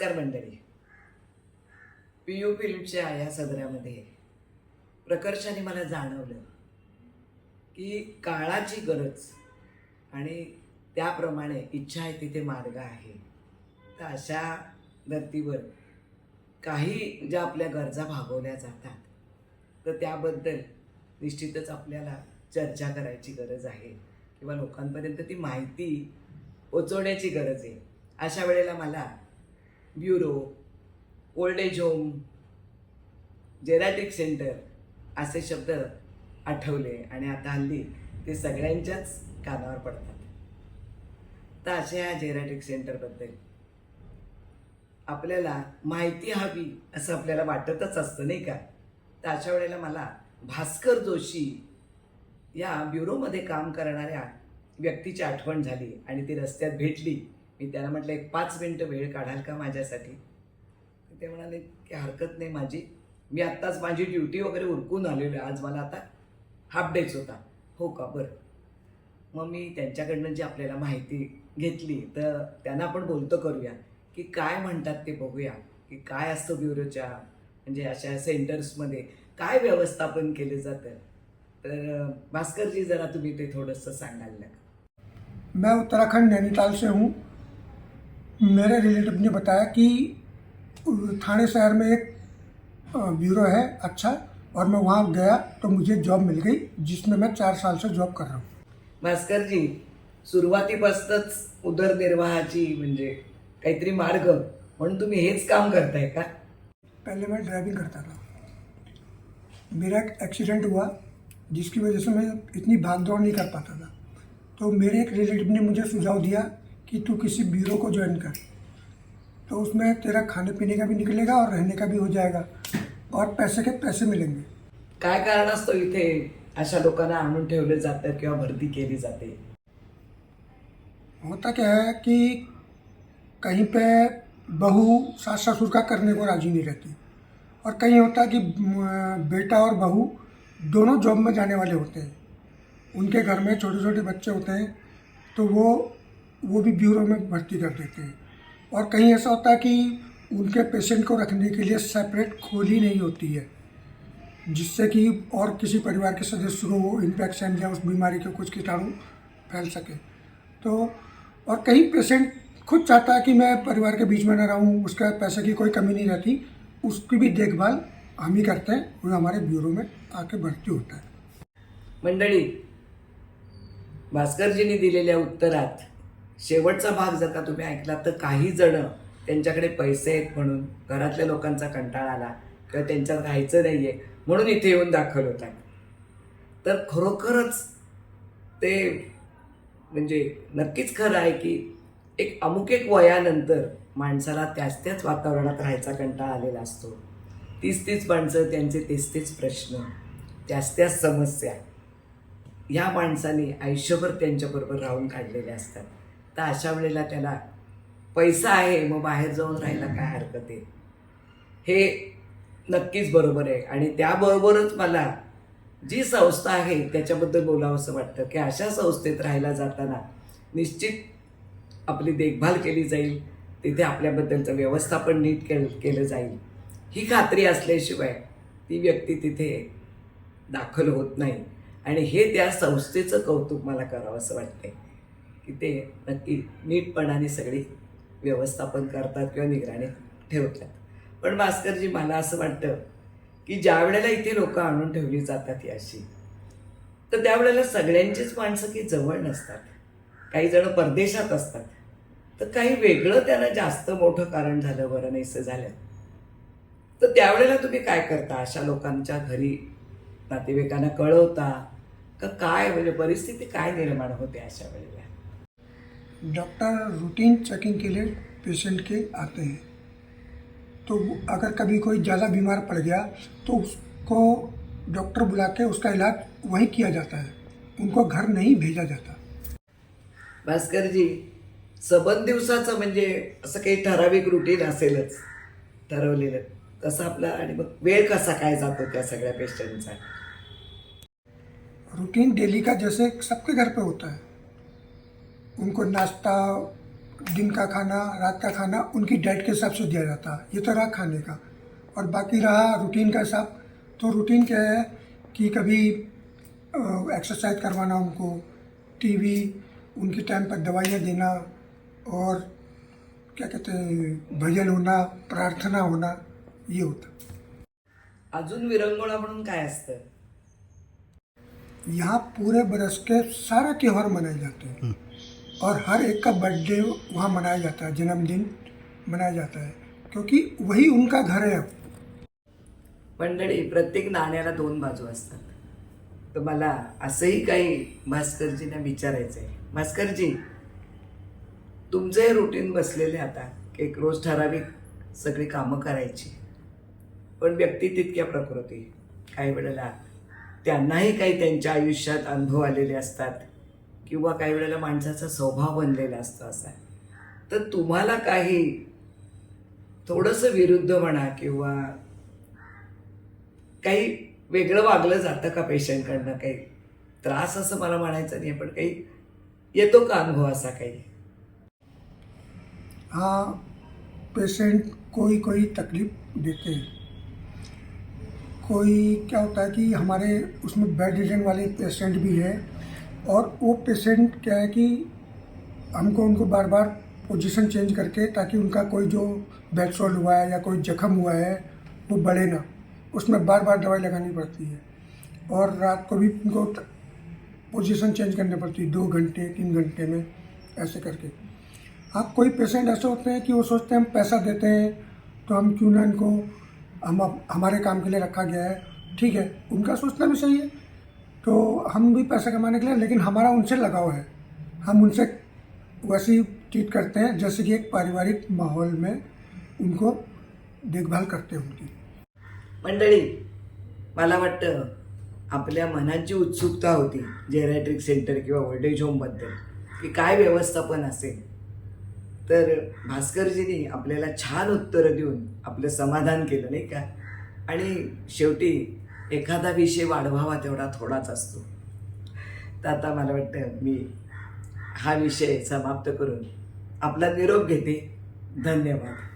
नमस्कार मंडळी. P U फिल्मच्या या सदरामध्ये प्रकर्षाने मला जाणवलं की काळाची गरज आणि त्याप्रमाणे इच्छा आहे तिथे मार्ग आहे. तर अशा धर्तीवर काही ज्या आपल्या गरजा भागवल्या जातात तर त्याबद्दल निश्चितच आपल्याला चर्चा करायची गरज आहे किंवा लोकांपर्यंत ती माहिती पोचवण्याची गरज आहे. अशा वेळेला मला bureau old age home geriatric centre असे शब्द आठवले आणि आता हल्ली ते सगळ्यांच्याच कानावर पडतात. तर अशा या जेरॅटिक सेंटरबद्दल आपल्याला माहिती हवी असं आपल्याला वाटतच असतं नाही का? तर अशा वेळेला मला भास्कर जोशी या ब्युरोमध्ये काम करणाऱ्या व्यक्तीची आठवण झाली आणि ती रस्त्यात भेटली. मी त्यांना म्हटलं एक पाच मिनटं वेळ काढाल का माझ्यासाठी? ते म्हणाले की हरकत नाही माझी. मी आत्ताच माझी ड्युटी वगैरे उरकून आलेलो आहे. आज मला आता हाफ डेच होता. हो का? बरं. मग मी त्यांच्याकडनं जी आपल्याला माहिती घेतली तर त्यांना आपण बोलतो करूया. की काय म्हणतात ते बघूया. की काय असतं ब्युरोच्या म्हणजे अशा सेंटर्समध्ये काय व्यवस्थापन केलं जातं? तर भास्करजी जरा तुम्ही ते थोडंसं सांगाल ना मैं उत्तराखंड नैनीताल से हूँ। मेरे रिलेटिव ने बताया कि थाने शहर में एक ब्यूरो है अच्छा और मैं वहाँ गया तो मुझे जॉब मिल गई जिसमें मैं चार साल से जॉब कर रहा हूँ। भास्करजी सुरुवातीपासूनच उदरनिर्वाहाची म्हणजे काहीतरी मार्ग म्हणून तुम्ही हेच काम करताय का? पहले मैं ड्राइविंग करता था। मेरा एक एक्सीडेंट हुआ जिसकी वजह से मैं इतनी भाग दौड़ नहीं कर पाता था। तो मेरे एक रिलेटिव ने मुझे सुझाव दिया कि तू किसी ब्यूरो को ज्वाइन कर। तो उसमें तेरा खाने पीने का भी निकलेगा और रहने का भी हो जाएगा। और पैसे के पैसे मिलेंगे। काय कारण असतो इथे अशा लोकांना आणून ठेवलं जातं किंवा भरती केली जाते? होता क्या है कि कहीं पे बहू सास ससुर का करने को राज़ी नहीं रहती। और कहीं होता है कि बेटा और बहू दोनों जॉब में जाने वाले होते हैं। उनके घर में छोटे छोटे बच्चे होते हैं तो वो वो भी ब्यूरो में भर्ती कर देते हैं। और कहीं ऐसा होता है कि उनके पेशेंट को रखने के लिए सेपरेट खोली नहीं होती है, जिससे कि और किसी परिवार के सदस्य को वो इन्फेक्शन या उस बीमारी के कुछ कीटाणु फैल सके। तो और कहीं पेशेंट खुद चाहता है कि मैं परिवार के बीच में न रहूँ, उसका पैसे की कोई कमी नहीं रहती, उसकी भी देखभाल हम ही करते हैं वो हमारे ब्यूरो में आके भर्ती होता है। मंडळी, भास्करजींनी दिलेल्या उत्तरात शेवटचा भाग जर का तुम्ही ऐकला तर काही जण त्यांच्याकडे पैसे आहेत म्हणून घरातल्या लोकांचा कंटाळा आला किंवा त्यांच्यात राहायचं नाही आहे म्हणून इथे येऊन दाखल होत आहेत. तर खरोखरच ते म्हणजे नक्कीच खरं आहे की एक अमुक एक वयानंतर माणसाला त्याच त्याच वातावरणात राहायचा कंटाळा आलेला असतो. तीच तीच माणसं त्यांचे तेच तेच प्रश्न त्याच त्याच समस्या ह्या माणसाने आयुष्यभर त्यांच्याबरोबर राहून काढलेले असतात. तर अशा वेळेला त्याला पैसा आहे मग बाहेर जाऊन राहायला काय हरकत आहे? हे नक्कीच बरोबर आहे. आणि त्याबरोबरच मला जी संस्था आहे त्याच्याबद्दल बोलावं असं वाटतं की अशा संस्थेत राहायला जाताना निश्चित आपली देखभाल केली जाईल तिथे आपल्याबद्दलचं व्यवस्थापन नीट केल केलं जाईल. ही खात्री असल्याशिवाय ती व्यक्ती तिथे दाखल होत नाही. आणि हे त्या संस्थेचं कौतुक मला करावं असं वाटतंय. की ते नक्की नीटपणाने सगळी व्यवस्थापन करतात किंवा निगराणी ठेवतात. पण भास्करजी मला असं वाटतं की ज्या वेळेला इथे लोक आणून ठेवली जातात ही अशी तर त्यावेळेला सगळ्यांचीच माणसं की जवळ नसतात. काही जण परदेशात असतात. तर काही वेगळं त्यांना जास्त मोठं कारण झालं बरं नाहीसं झालं. तर त्यावेळेला तुम्ही काय करता? अशा लोकांच्या घरी नातेवाईकांना कळवता? का काय? म्हणजे परिस्थिती काय निर्माण होते अशा वेळेला? डॉक्टर रूटीन चेकिंग के लिए पेशेंट के आते हैं। तो अगर कभी कोई ज़्यादा बीमार पड़ गया तो उसको डॉक्टर बुला के उसका इलाज वहीं किया जाता है। उनको घर नहीं भेजा जाता। भास्करजी सबंध दिवसाचं म्हणजे असं काही ठराविक रुटीन असेलच ठरवलेलं. तसं आपला आणि मग वेळ कसा काय जातो त्या सगळ्या पेशंटचा रूटीन डेली का जैसे सबके घर पे होता है। उनको नाश्ता दिन का खाना रात का खाना उनकी डाइट के हिसाब से दिया जाता है। ये तो रहा खाने का। और बाकी रहा रूटीन का हिसाब। तो रूटीन क्या है कि कभी एक्सरसाइज करवाना उनको टीवी उनके टाइम पर दवाइयाँ देना और क्या कहते हैं भजन होना प्रार्थना होना ये होता। अजून विरंगुळा म्हणून काय असतं? यहाँ पूरे बरस के सारे त्यौहार मनाए जाते हैं। और हर एक का बर्थडे वहाँ मनाया जाता है जन्मदिन मनाया जाता है क्योंकि वही उनका घर है अब। मंडळी प्रत्येक नाण्याला दोन बाजू असतात. तर मला असंही काही भास्करजींना विचारायचं आहे भास्करजी तुमचं हे रुटीन बसलेले आता की एक रोज ठराविक सगळी कामं करायची. पण व्यक्ती तितक्या प्रकृती. काही वेळेला त्यांनाही काही त्यांच्या आयुष्यात अनुभव आलेले असतात. किंवा काही वेळेला माणसाचा स्वभाव बनलेला असतो असा. तर तुम्हाला काही थोडंसं विरुद्ध म्हणा किंवा काही वेगळं वागलं जातं का पेशंटकडनं? काही त्रास असं मला म्हणायचं नाही पण काही येतो का अनुभव असा काही? हाँ पेशेंट कोई कोई तकलीफ देते. हैं कोई क्या होता है कि हमारे उसमें बेड रिडन वाले पेशेंट भी है और वो पेशेंट क्या है कि हमको उनको बार बार पोजीशन चेंज करके ताकि उनका कोई जो बेड सोल हुआ है या कोई जख्म हुआ है, वो बढ़े ना। उसमें बार बार दवाई लगानी पड़ती है और रात को भी उनको पोजीशन चेंज करनी पड़ती है, दो घंटे, तीन घंटे में, ऐसे करके। आप कोई पेशेंट ऐसे होते हैं कि वो सोचते हैं हम पैसा देते हैं तो हम क्यों ना इनको, हम हमारे काम के लिए रखा गया है। ठीक है, उनका सोचना भी सही है। तो हम भी पैसा कमाने के लिए लेकिन हमारा उनसे लगाव है। हम उनसे वैसी ट्रीट करते हैं जैसे कि एक पारिवारिक माहौल में उनको देखभाल करते हैं उनकी मंडळी मला वाटतं आपल्या मनाची उत्सुकता होती जेरॅट्रिक सेंटर किंवा ओल्ड एज होमबद्दल की काय व्यवस्थापन असेल. तर भास्करजींनी आपल्याला छान उत्तरं देऊन आपलं समाधान केलं नाही का? आणि शेवटी एखादा विषय वाढवावा तेवढा थोडाच असतो. तर आता मला वाटतं मी हा विषय समाप्त करून आपला निरोप घेते. धन्यवाद.